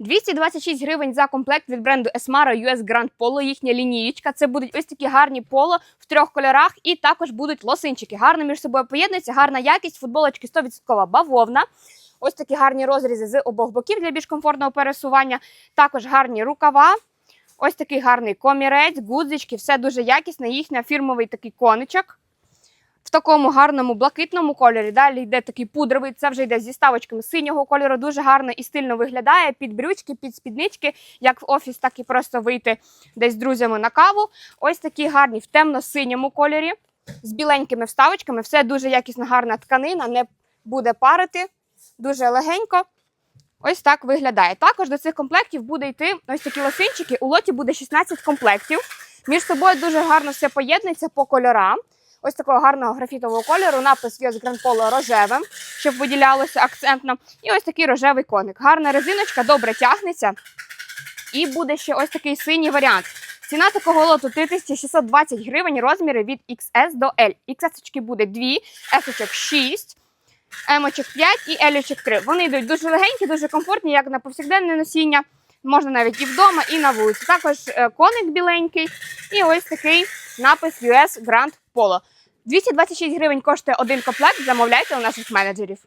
226 гривень за комплект від бренду Esmara US Grand Polo, їхня лінієчка. Це будуть ось такі гарні поло в трьох кольорах, і також будуть лосинчики. Гарно між собою поєднуються, гарна якість, футболочки 100% бавовна. Ось такі гарні розрізи з обох боків для більш комфортного пересування. Також гарні рукава. Ось такий гарний комірець, гудзички, все дуже якісне. Їхня фірмовий такий коничок. В такому гарному блакитному кольорі. Далі йде такий пудровий, це вже йде зі ставочками синього кольору. Дуже гарно і стильно виглядає під брючки, під спіднички, як в офіс, так і просто вийти десь з друзями на каву. Ось такі гарні в темно-синьому кольорі, з біленькими вставочками. Все дуже якісна, гарна тканина, не буде парити, дуже легенько. Ось так виглядає. Також до цих комплектів буде йти ось такі лосинчики. У лоті буде 16 комплектів. Між собою дуже гарно все поєднується по кольорам. Ось такого гарного графітового кольору, напис US Grand Polo рожевим, щоб виділялося акцентно. І ось такий рожевий коник. Гарна резиночка, добре тягнеться. І буде ще ось такий синій варіант. Ціна такого лоту 3620 гривень, розміри від XS до L. XS буде 2, S 6, М 5 і L 3. Вони йдуть дуже легенькі, дуже комфортні, як на повсякденне носіння. Можна навіть і вдома, і на вулиці. Також е, коник біленький, і ось такий напис US Grand Polo. 226 гривень коштує один комплект. Замовляйте у наших менеджерів.